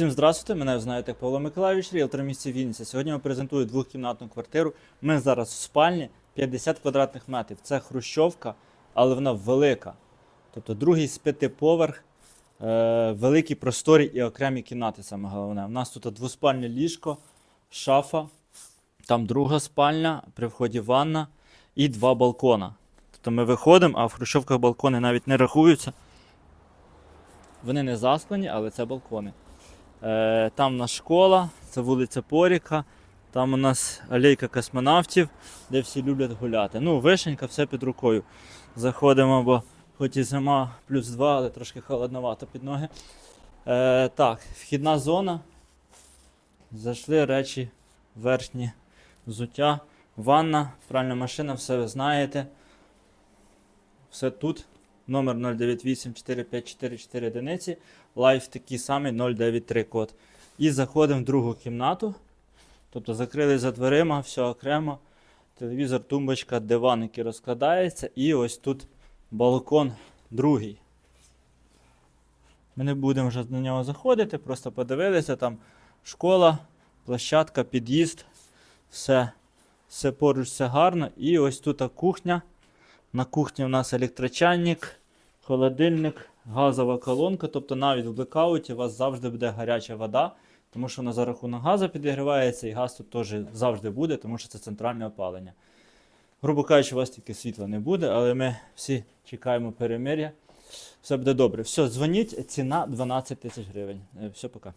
Всім здравствуйте, мене знаєте Павло Миколаївич, ріелтор місті Вінниця. Сьогодні я презентую двохкімнатну квартиру. Ми зараз в спальні 50 квадратних метрів. Це хрущовка, але вона велика. Тобто другий з п'яти поверх, е, великі просторі і окремі кімнати, саме головне. У нас тут двоспальне ліжко, шафа, там друга спальня, при вході ванна і два балкона. Тобто ми виходимо, а в хрущовках балкони навіть не рахуються. Вони не засклані, але це балкони. Е, там нас школа, це вулиця Поріка, там у нас алейка космонавтів, де всі люблять гуляти. Ну, вишенька, все під рукою. Заходимо, бо хоч і зима плюс 2, але трошки холодновато під ноги. Е, так, вхідна зона. Зайшли речі верхні взуття, ванна, пральна машина, все ви знаєте. Все тут. Номер 098 4544 одиниці. Лайф такий самий 093 код. І заходимо в другу кімнату. Тобто закрили за дверима, все окремо. Телевізор, тумбочка, диван, який розкладається. І ось тут балкон другий. Ми не будемо вже на нього заходити, просто подивилися там школа, площадка, під'їзд. Все, все поруч, все гарно. І ось тут кухня. На кухні у нас електрочайник, холодильник, газова колонка. Тобто навіть в блекауті у вас завжди буде гаряча вода, тому що вона за рахунок газу підігрівається, і газ тут теж завжди буде, тому що це центральне опалення. Грубо кажучи, у вас тільки світла не буде, але ми всі чекаємо перемир'я. Все буде добре. Все, дзвоніть, ціна 12 тисяч гривень. Е, Все, пока.